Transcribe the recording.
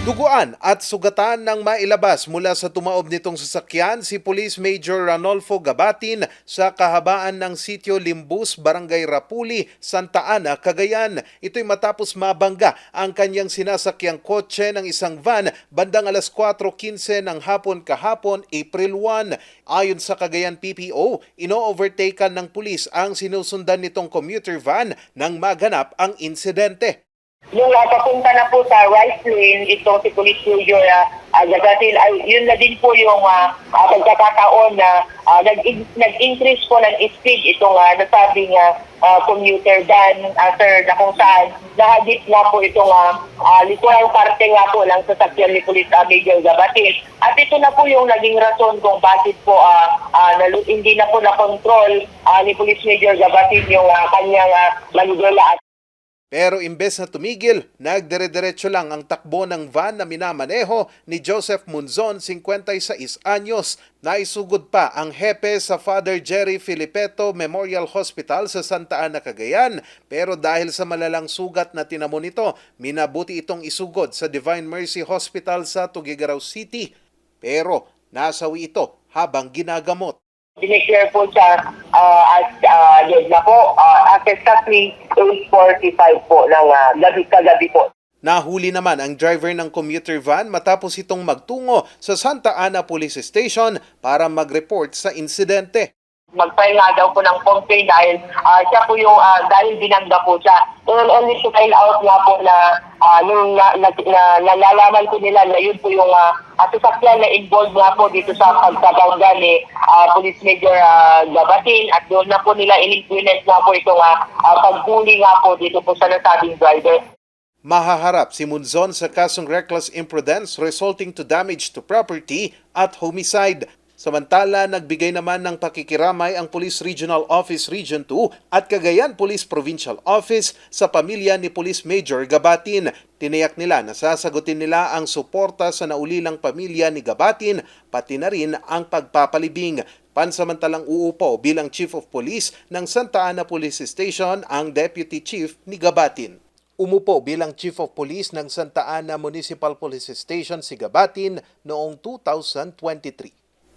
Duguan at sugatan ng mailabas mula sa tumaob nitong sasakyan si Police Major Ranolfo Gabatin sa kahabaan ng sitio Limbus, Barangay Rapuli, Santa Ana, Cagayan. Ito'y matapos mabangga ang kanyang sinasakyang kotse ng isang van bandang alas 4.15 ng hapon kahapon, April 1. Ayon sa Cagayan PPO, ino-overtaken ng pulis ang sinusundan nitong commuter van nang maganap ang insidente. Nung uh, papunta na po sa right lane, ito si Police Major uh, uh, ay yun na din po yung uh, uh, pagkakataon na uh, nag- nag-increase po ng speed itong uh, nasabing uh, uh, commuter van, uh, sir, na kung saan nahagip nga po itong uh, uh, likurang parte nga po ng sasakyan ni Police uh, Major Gabatil. At ito na po yung naging rason kung bakit po uh, uh, nalu- hindi na po na-control uh, ni Police Major Gabatil yung uh, kanyang uh, manigala Pero imbes na tumigil, nagdire-diretso lang ang takbo ng van na minamaneho ni Joseph Munzon, 56 anyos. Naisugod pa ang hepe sa Father Jerry Filipeto Memorial Hospital sa Santa Ana, Cagayan. Pero dahil sa malalang sugat na tinamo nito, minabuti itong isugod sa Divine Mercy Hospital sa Tugigaraw City. Pero nasawi ito habang ginagamot. Dineclare po siya uh, at uh, na po uh, at exactly 8.45 po ng uh, gabi kagabi po. Nahuli naman ang driver ng commuter van matapos itong magtungo sa Santa Ana Police Station para mag-report sa insidente. Mag-file nga daw po ng complaint dahil uh, siya po yung uh, dahil binangga po siya. And only to find out nga po na uh, nung na, na, na, nalalaman ko nila na yun po yung uh, sasakyan na involved nga po dito sa pagkabangga ni uh, Police Major uh, Gabatin at doon na po nila in-implement nga po itong uh, uh, paghuli nga po dito po sa nasabing driver. Mahaharap si Munzon sa kasong reckless imprudence resulting to damage to property at homicide. Samantala, nagbigay naman ng pakikiramay ang Police Regional Office Region 2 at Cagayan Police Provincial Office sa pamilya ni Police Major Gabatin. Tiniyak nila na sasagutin nila ang suporta sa naulilang pamilya ni Gabatin, pati na rin ang pagpapalibing. Pansamantalang uupo bilang Chief of Police ng Santa Ana Police Station ang Deputy Chief ni Gabatin. Umupo bilang Chief of Police ng Santa Ana Municipal Police Station si Gabatin noong 2023.